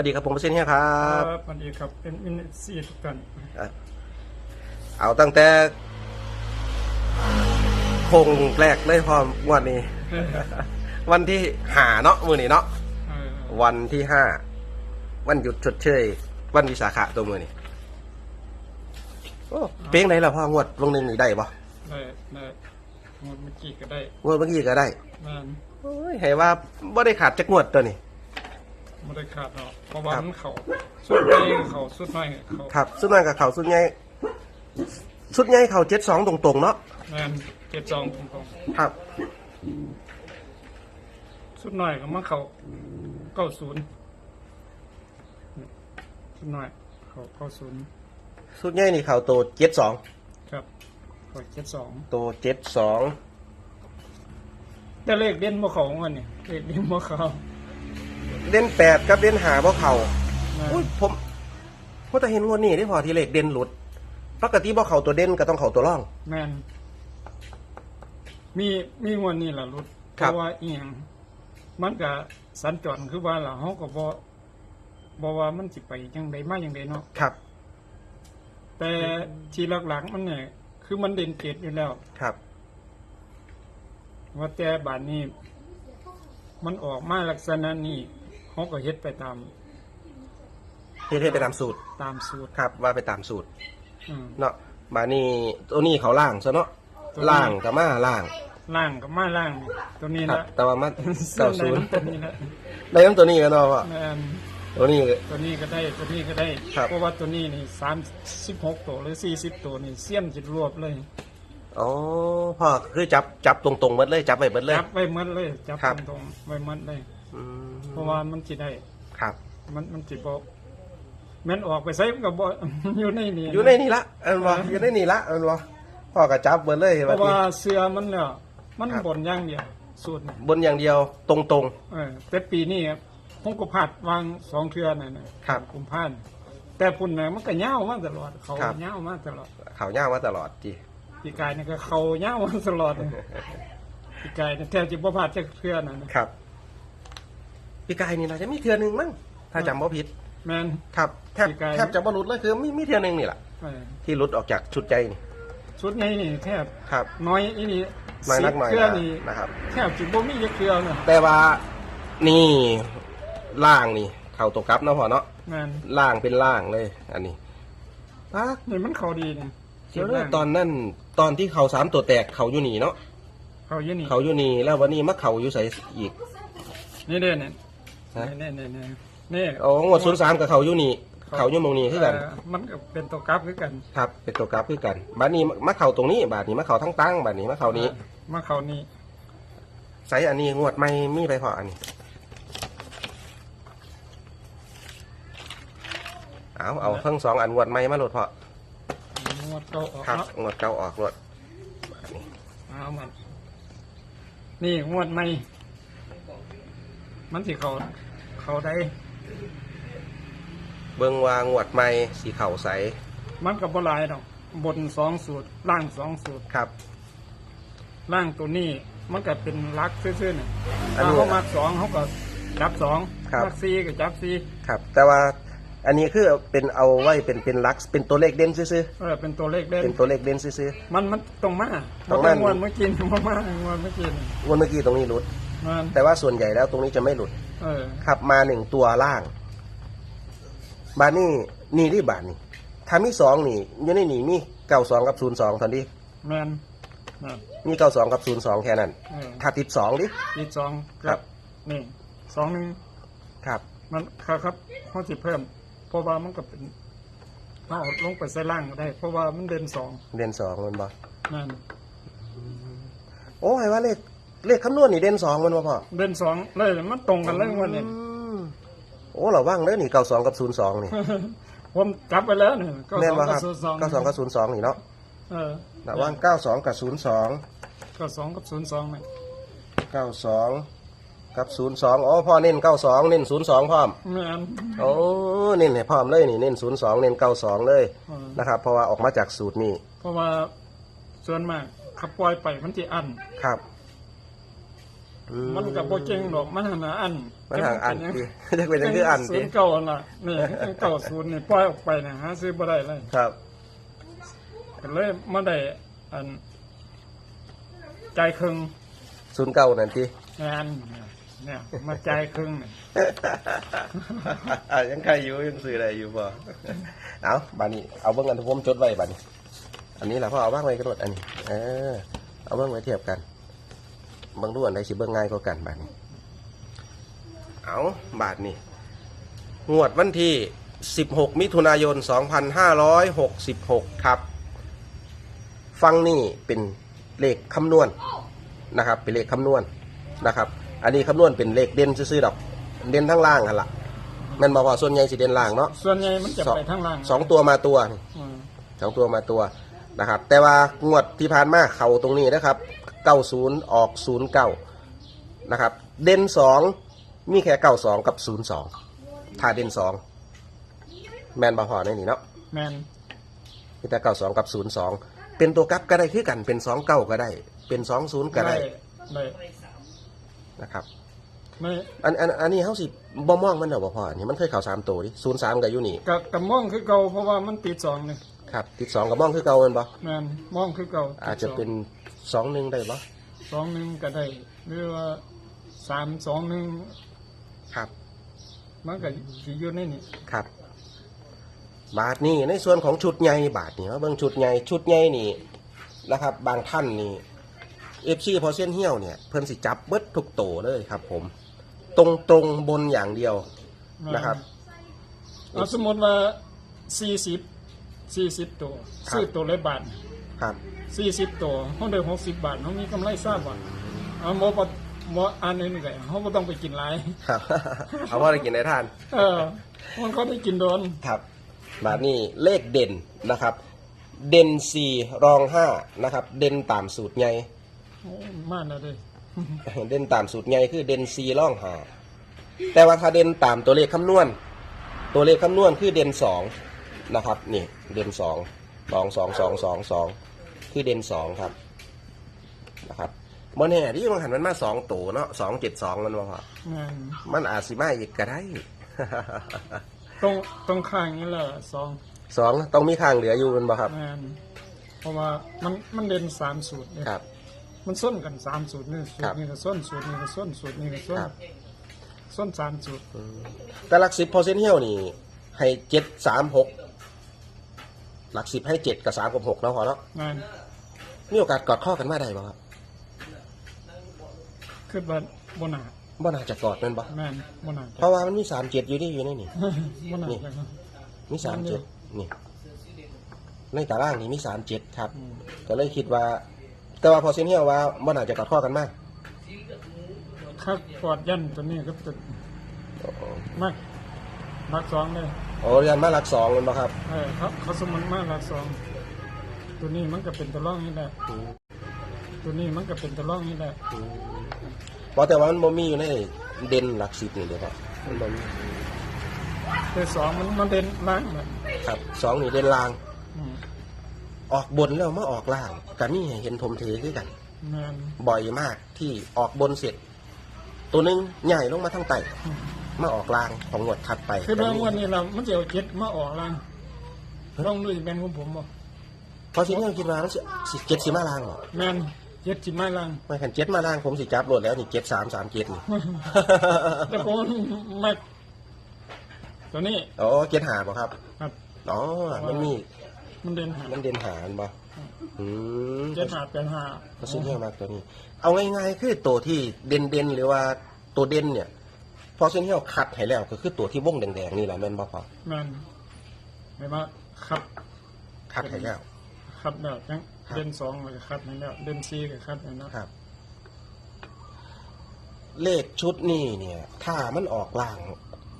วัสดีครับผมเปอร์เซ็นต์เฮียครับสวัสดีครับเป็นมินซีทุกท่านเอาตั้งแต่โคงแรกเลยพร้อมงวันนี้วันที่หาเนาะมือนี้เนาะเออวันที่ห้าวันหยุดชดเชย วันวิสาขะตัวมือนี่โอ้เพลงไหนล่ะพ่องวดวงหนึ่งนี่ได้ปะได้ได้หมดเมื่อกี้ก็ได้งวดเมื่อกี้ก็ได้ แม่นโอ้ยให้ว่าบ่ได้ขาดจักงวดตัวนี้ ไม่ได้ขาดหรอกเพราะว่ามันเขาสุดใหญ่เขาสุดน้อยเขาครับสุดน้อยกับเขาสุดใหญ่สุดใหญ่เขาเจ็ดสองตรงๆเนาะแม่นเจ็ดสองผมเขาครับ สุดน้อยก็มาเขาเก้าศูนย์สุดน้อยเขาเก้าศูนย์สุดใหญ่นี่เขาโตเจ็ดสองครับเขาเจ็ดสองโตเจ็ดสองแต่เลขเด่นบ่เขาของมันนี่เลขเด่นบ่เขา เด่นแปดกับเด่นหาเพราะเขาแม่นอุ้ยผมเพราะแต่เห็นงวดนี้ที่พอที่เลขเด่นหลุดปกติบ่เขาตัวเด่นก็ต้องเขาตัวร่อง แม่นมีมีงวันนี้ล่ะรุดเพครับ ราะว่าอีหยังมันก็สัญจรคือว่าล่ะเฮาก็บ่บ่ว่ามันสิไปจังไดมาจังไดเนาะครับแต่ที่หลักๆมันเนี่ยคือมันเด่นเกตอยู่แล้ว ครับ ว่าแต่บาดนี้ มันออกมาลักษณะนี้ เฮาก็เฮ็ดไปตามเฮ็ดให้ไปตามสูตรตามสูตรครับว่าไปตามสูตรอืมเนาะมานี่ตัวนี้เขาล่างซะเนาะตัวนี้ล่างกับมาล่างล่างกับมาล่างนี่ตัวนี้ครับ ละแต่ว่ามาเส้เก้านใดศูนย์น้ำตัวนี้ละได้น้ำตัวนี้กันเนาะพ่อแม่นตัวนี้ก็ตัวนี้ก็ได้ตัวนี้ก็ได้ ครับ เพราะว่าตัวนี้นี่สามสิบหกตัวหรือสี่สิบตัวนี่เสี้ยนจิตรวบเลยอ๋อพ่อคือจับจับตรงๆหมดเลยจับไปหมดเลย จับไว้หมัดเลยจับครับ ตรงๆไว้หมัดเลย อืมเพราะว่ามันจิได้ ครับ มันมันจิบอกแม่นออกไปใส่มันก็บ่อยู่ในนี้อยู่ในนี่ละเอันวะอยู่ในนี่ละเอันวะพ่อก็จับหมดเลยเพว่าราะว่าเสือมันเนี่ยมันครับ บนอย่างเดียวสูตรนี่บนอย่างเดียวตรงเออแต่ปีนี้ผมก็พลาดวางสองเทือน่ะนะครับ กุมภาพันธ์แต่พุ่นน่ะมันก็ยาวมาตลอด เขาครับยาวมาตลอดๆเขาย่างมาตลอดจีปีกายนี่ก็เขายาวมาตลอดเลยปีกายนี่แทบจะบ่พลาดจักเทือน่ะนะครับ พี่กายนี่นะจะมีเทือหนึ่งมั้งถ้าจำบ่ผิดแม่นครับแทบพี่กาย แทบจะบ่หลุดเลยคือมีมีเทือหนึ่งนี่แหละเออที่หลุดออกจากชุดใจนี่ชุดนี้นี่แทบครับน้อยอีนี่น้อยนักหน่อยเทือนะนี่นะครับ แทบจะบ่มีจักเทือน่ะแต่ว่านี่ล่างนี่ เข่าตกกลับเนาะพ่อเนาะแม่นล่างเป็นล่างเลย อันนี้ปักนี่มันเขาดีนี่เดี๋ยวนะตอนนั้นตอนที่เขาสามตัวแตกเขาอยู่นี่เนาะเขาอยู่นี่เขาอยู่นี่แล้ววันนี้มาเขาอยู่ใส่อีกนี่เด้เนี่ยฮะ นี่นี่นี่นี่โอ้งวดศูนย์สามกับเขาอยู่นี่เขาอยู่หมองนี้คือกันเอ่อมันก็เป็นตัวกราฟคือกันครับ เป็นตัวกราฟคือกันบาดนี้มาเข่าตรงนี้ บาดนี้มาเข่าทั้งตั้งบาดนี้มาเข่านี้มาเขานี่ใส่อันนี้งวดไม่มีไปพออันนี้ เอาเอาทั้งสองอันงวดไม่มาโหลดพองวดเก่าออกครับเนาะงวดเก่าออกโหลดอันนี้เอามันนี่งวดใหม่ มันสิเขาเขาได้ เบิ้งว่างวดไม่สีเข่าใสมันกับบ่หลายดอกบนสองสูตร ล่างสองสูตร ครับ ล่างตัวนี้ มันก็เป็นลักซื่อๆเนี่ยอันถ้านี้เขามักสองเขาก็จับสองครับ มักสี่ก็จับสี่ครับ แต่ว่าอันนี้คือเป็นเอาไว้เป็นเป็นลักษณ์เป็นตัวเลขเด่นซื่อเออเป็นตัวเลขเด่ๆนเป็นตัวเลขเด่นซื่อ มันมันตรงมาตรงนั้นงวดเมื่อกี้มามางวดเมื่อกี้นี่ๆงวดเมื่อกี้ตรงนี้หลุดมัน แต่ว่าส่วนใหญ่แล้วตรงนี้จะไม่หลุดเออ ขับมาหนึ่งตัวล่าง บานนี่นี่ที่บานนี่ถ้ามีสองนี่อยู่ในนี่มีเก้าสองกับศูนย์สองทันทีแมนแมนมีเก้าสองกับศูนย์สองแค่นั้น เออถ้าติดสองดิ อีกสองครับนี่สองหนึ่งครับ มันครับครับเขาสิเพิ่ม เพราะว่ามันก็เป็นเราเอาลงไปใส่ล่างก็ได้ เพราะว่ามันเด่นสองเด่นสองมันบ่นั่นโอ้ยว่าเลข เลขคำนวณนี่เด่นสองมันบ่พอเด่นสองเลยมันตรงกันเลยวันนี้อืมโอ้เราว่างเลยนี่เก้าสองกับศูนย์สองนี่ผมจับไปแล้วเนี่ยก็แน่สนองบ่คกัรับบศูนย์สองเก้าสองกับศูนย์สองนี่เนาะเออระว่างเก้าสองกับศูนย์สองก็สองกับศูนย์สองเนี่ยเก้าสองกับศูนย์สองอ๋อพ่อเน้นเก้าสองเน้นศูนย์สองพร้อมแมนโอ้เน้นให้พร้อมเลยนี่เน้นศูนย์สองเน้นเก้าสองเลยเออนะครับเพราะว่าออกมาจากสูตรนี้เพราะว่าส่วนมากขับปล่อยไปมันจะอันครับอื มมันก็บ่เก่งดอกมันหาอันมันห่างอันจัที่จะเป็นยังคืออันศูที่นย์เก่าล่ะนี่เก่าศูนย์นี่ปล่อยออกไปนะหาซื้อบ่ได้เลยครับก็เลยมาได้อันจ่ายครึ่งศูนย์เก้านั่นที่งานเนี่ยมาจ่ายครึ่งนี่อะยังใครอยู่ยังซื้ออะไรอยู่บ่เอาบานี้เอาเบิ่งกันทุกผมจดไว้บานี้อันนี้แหละพ่อเอาบ้างไว้กระโดดอันนี้เออเอาเบิ่งไว้เทียบกัน เบิ่งดูอันใดสิเบิ่งง่ายกว่ากันบาดนี้เอาบาทนี้งวดวันที่ 16 มิถุนายน 2566 ครับ ฟังนี่เป็นเลขคำนวณนะครับ เป็นเลขคำนวณนะครับ อันนี้คำนวณเป็นเลขเด่นซื่อๆดอก เด่นทั้งล่างหันละมันบอกว่าส่วนใหญ่สิเด่นล่างเนาะ ส่วนใหญ่มันจะไปทางล่างสองตัวมาตัวสองตัวมาตัวนะครับ แต่ว่างวดที่ผ่านมาเข่าตรงนี้นะครับ 90ออก09นะครับเด่น2มีแค่92กับ02ถ้าเด่น2แมนบาพอในนี่เนาะแมนมีแต่92กับ02เป็นตัวกลับก็ได้คือกันเป็น29ก็ได้ เป็น20ก็ได้ได้นะครับไม่อันอันอันนี้เขาสิบ่มองมันเหรอบ่พออันนี้มันเคยเข่าสามตัวดิ03กับอยู่นี่กับกับมองคือเก่าเพราะว่ามันติดสองนี่ครับติดสองกับมองคือเก่าแมันบ่แมนมองคือเก่าอาจจะเป็น สองหนึ่งได้บ่สองหนึ่งก็ได้หรือว่าสามสองหนึ่งครับ มันก็สิอยู่ในนี่ครับ บาทนี่ในส่วนของชุดใหญ่บาทนี่ว่าเบิ่งชุดใหญ่ชุดใหญ่นี่นะครับ บางท่านนี่เอฟซีพอเส้นเหี้ยวเนี่ยเพิ่นสิจับเบิดทุกโตเลยครับ ผม ตรงตรงๆบนอย่างเดียวแม่นนะครับเอาสมมติว่าสี่สิบสี่สิบตัวครับซื้อตัวละบาท ครับ สี่สิบตัวเขาได้หกสิบบาทเขามีกำไรทราบบาทเอาโมปโมอันนี้นี่ไงเขาไม่ต้องไปกินหลาย ครับ เอาว่าอะไรกินได้ทาน เออ มันเขาได้กินโดน ครับบาทนี่เลขเด่นนะครับ เด่นสี่รองห้านะครับ เด่นตามสูตรใหญ่โอ้มากนะเลยเด่นตามสูตรใหญ่คือเด่นซีร่องหาแต่ว่าถ้าเด่นตามตัวเลขคำนวณ ตัวเลขคำนวณคือเด่นสองนะครับ นี่เด่นสองสองสองสองสองสอง คือเด่นสองครับนะครับบนแห่ที่มันหันมันมาสองตัวเนาะสองเจ็ดสองมันว่างานมันอาจสิมาอีกก็ได้ ตรงตรงข้างนี่แหละสองสองต้องมีข้างเหลืออยู่มันบ่ครับงานเพราะว่ามันมันเด่นสามสูตรเนี่ยครับ มันส้นกันสามสูตรนี่สูครัตบรนี้ก็ส้นสูตรนี้ก็ส้นสูตรนี้ก็ส้นครับส้นสามสูตรอืมแต่หลักสิบพอเซนเฮียวนี่ ให้เจ็ดสามหก หลักสิบให้เจ็ดกับสามกับหกเนาะพอเนาะงานมีโอกาสกอดข้อกันมาได้บ่ครับคือว่าบนาบ่น่าจะกอดแมันบ่แม่นบนาเพราะว่ามันมีสามเจ็ดอยู่นี่อยู่ในนี่ บนานี่เลยครับ มีสามเจ็ดนี่ ในตารางนี่มีสามเจ็ดครับ อืม ก็เลยคิดว่า แต่ว่าพอเซนเฮียวว่าบ่น่าจะกอดข้อกันมากครับกอดยันตัวนี้ก็ตัวมากรักสองเลย โอ้เรียนมาหลักสองแมันบ่ครับ เออเขาเขาสมมันมากรักสองตัวนี้มันก็เป็นตัวร่องนี่แหละอืมตัวนี้มันก็เป็นตัวร่องนี่แหละอืมเพราะแต่ว่ามันบ่มีอยู่ในเด่นหลักสิบนี่เด้อครับมันบ่มีตัวสองมันมันเด่นล่างแบบครับสองนี่เด่นลาง อืมออกบนแล้วมาออกล่างกันนี่เห็นทมเทคือกัน แม่นบ่อยมากที่ออกบนเสร็จ ตัวหนึงใหญ่ลงมาทางใต้อืม มาออกล่างของงวดถัดไปคือก็เรื่องมีวันนี้เรามันจะเอาเจ็ดมาออกล่างต้องดูจะเป็นของผมบ่พอสิเนี่ยคิดว่ามันสิสิเจ็ดสิมาล่างเหรอแม่นเจ็ดจิตไม้ล่างไม่ขันเจ็ดมาล่างผมสิจับรวดแล้วนี่เจ็ดสามสามเจ็ดนี่แต่ผมไม่ตัวนี้อ๋อเจ็ดหาบ่ครับ ครับอ๋อมันมีมันเด่นหามันเด่นหามันบ่อืมเจ็ดหาเป็นหาก็ซื้อเยอะมากตัวนี้ เอาง่ายๆคือตัวที่เด่นเด่นๆหรือว่าตัวเด่นเนี่ย พอเส้นที่เราคัดให้แล้วก็คือตัวที่วงแดงๆนี่แหละแม่นบ่พอแม่นไม่ว่าคัดคัดให้แล้วคัดแบบยังครับเด่นสองเลยคัดนี่แล้วเด่นสี่ก็คัดนี่แล้วครับ เลขชุดนี้เนี่ย ถ้ามันออกล่าง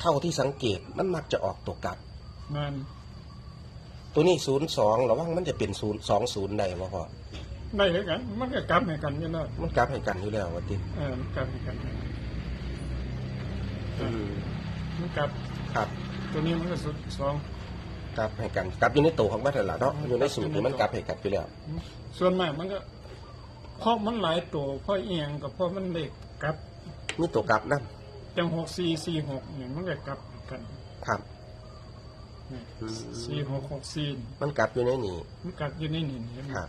เท่าที่สังเกตมันมักจะออกตัวกลับแม่นตัวนี้ศูนย์สองระวังมันจะเป็นศูนย์สองศูนย์ได้บ่พอได้เลยกัน มันก็กลับให้กันอยู่แล้วมันกลับให้กันอยู่แล้วว่าติเออมันกลับให้กันอื มมันกลับครับ ตัวนี้มันก็สุดสองกลับให้กันกลับอยู่ในตัวของมันนั่นล่ะเนาะอยู่ในสูตรนี่มันกลับให้กันอยู่แล้วส่วนมากมันก็เพราะมันหลายตัวเพราะเอียงกับเพราะมันเล็กกลับมีตัวกลับนํจังหกสี่สี่หกนี่มันก็กลับกันครับนี่อืมสี่หกหกสี่มันกลับอยู่ในนี่มันกลับอยู่ในนี่เห็นไหมครับ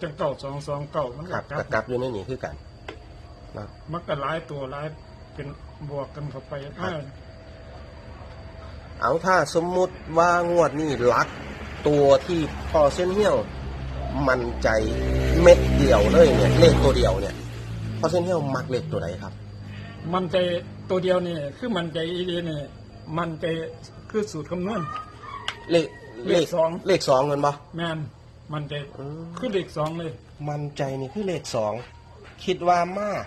จังเก่าสองสองเก่ามันคก็รับกลัก็บกลับอยู่ในนี่คือกันเนาะมันก็หลายตัวหลาย เป็นบวกกันเข้าไปอ่าเอาถ้าสมมุติว่างวดนี้ลัก ตัวที่พอเส้นเหี้ยว มันใจเม็ดเดียวเลยเนี่ยเลขตัวเดียวเนี่ยพอเส้นเหี้ยวมักเลขตัวไหนครับ มันใจตัวเดียวนี่คือมันใจอีเดียนี่มันใจคือสูตรคำนวณเลขเลขสองเลขสองเงินปะแมนมันใจอืมคือเลขสองเลย มันใจนี่คือเลขสองคิดว่ามาก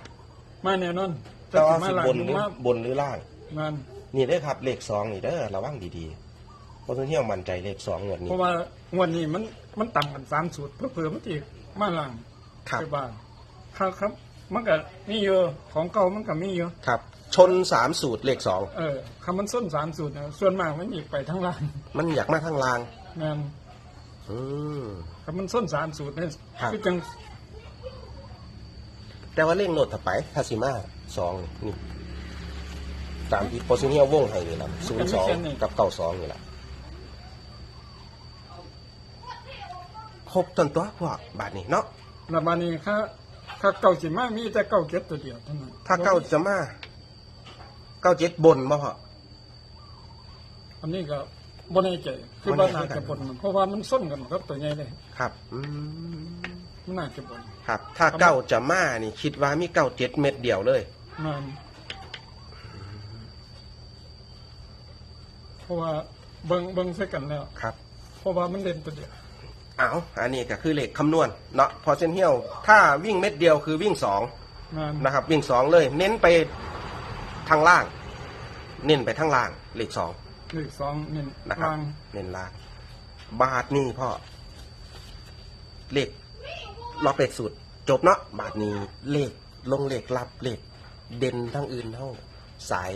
มาแน่นอน แต่ว่ามาสิหลังบนหรือมาบนหรือล่าง มันนี่เด้อครับ เลขสองนี่เด้อระวังดีๆเพราะเส้นเหี้ยวมันใจเลขสองงวดเพนี้ราะว่างวันนี้มันมันต่ำกันสามสูตรเพื่อเผื่อมันตีมาหลังครับไปบ้านครับครับ มันก็มีเยอะของเก่ามันก็มีเยอะครับ ชนสามสูตรเลขสองเออคำมันส้นสามสูตรนะส่วนมากมันอีกไปทั้งล่าง มันอยากมาทางล่างแมนอืมคำมันส้นสามสูตรเนี่ยครับคือจังแต่ว่าเร่งโหลดถัดไปทาซิมา สองนี่ตามที่โพซิเนียววงให้นี่แหละศูนย์สองกับเก้าสองนี่แหละครบต้นตัวพวกบาทนี้เนาะระบานี้ค่าค่าเก่าสิมามีแต่เก่าเก็บตัวเดียวเท่านั้นถ้าเก้าจะมาเก้าเจ็ดบนบ่พออันนี้ก็บนในใจคือบ่ว่าแน่น่าคือกันจะบนมันเพราะว่ามันส้นกันกับตัวใหญ่เลยครับอืมมันน่าจะบนครับ ถ้าเก้าจะมานี่ คิดว่ามีเก้าเจ็ดเม็ดเดียวเลย มันเพราะว่าเบิ่งเบิ่งใส่กันแล้ว ครับ เพราะว่ามันเล่นตัวเดียวเอาอันนี้ก็คือเลขคำนวณเนาะพอเส้นเฮียวถ้าวิ่งเม็ดเดียวคือวิ่งสองมันนะครับ วิ่งสองเลย เน้นไปทางล่าง เน้นไปทางล่าง เลขสองเลขสองนี่นะครับล่างเน้นล่าง บาทนี่พ่อเลขล็อกเลขสุด จบเนาะบาทนี้เลขลงเลขลับเลข เด่นทั้งอื่นเท่าสาย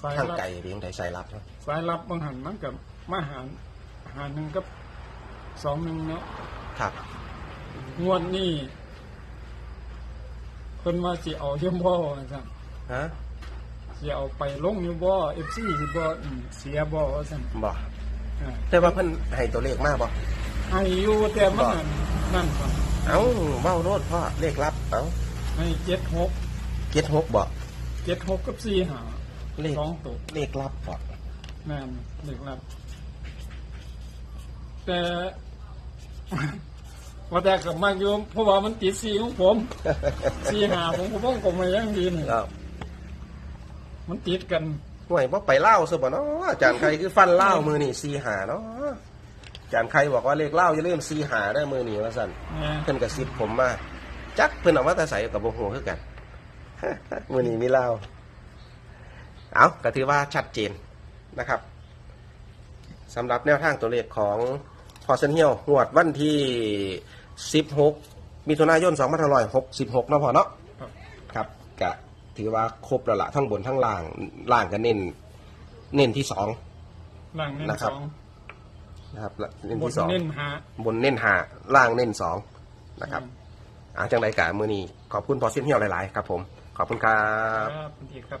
สายทางลับไก่เรียงไดสายลับเนาะสายลับบางหันมันกับมาหารหารหนึ่งกับสองหนึ่งเนาะครับ งวดนี้เพิ่นว่าสิเอาเยี่ยมบ่ว่าซั่นฮะสิเอาไปลงอยู่บ่ FC สิบ่อืมเสียบ่ว่าซั่นบ่อ่าแต่ว่าเพิ่นให้ตัวเลขมากบ่ให้อยู่แต่มันบ่นั่นนั่นก่อนเอ้าเว้าโลดพ่อเลขลับเอ้าให้เจ็ดหก เจ็ดหกบ่เจ็ดหกกับสี่หาเลขสองตัวเลขลับบ่แม่นเด็กรับ แต่ว่าแต่กับมากอยู่เพราะว่ามันติดสีของผมสีหาผมก็ต้องกลมมาอย่างดีนี่ครับมันติดกันห่วยบ่ไปเล่าซะบ่เนาะอาจารย์ใครคือฟันเล่ามือนี่ซีหาเนาะอาจารย์ใครบอกว่าเลขเล่าอย่าลืมซีหาได้อมือนี่ว่าซั่นนะเพิ่นกระซิบผมมาจักเพิ่นเอามาแต่ใส่กับบ่ฮู้คือกัน มือนี้มีเล่าเอาก็ถือว่าชัดเจนนะครับสำหรับแนวทางตัวเลขของพอเซนเฮียวหวดวันที่ 16 มิถุนายน2566เนาะพอเนาะครับครับก็ถือว่าครบแล้วละทั้งบนทั้งล่างล่างก็เน้น เน้นที่สองล่างเน้นนะครับสองนะครับและเน้นบนที่สองเน้นหาบนเน้นหาล่างเน้นสองนะครับอาจังไรกะมือนี้ขอบคุณพอเส้นเหี่ยวหลาย ๆ ครับผม ขอบคุณครับ ครับดีครับ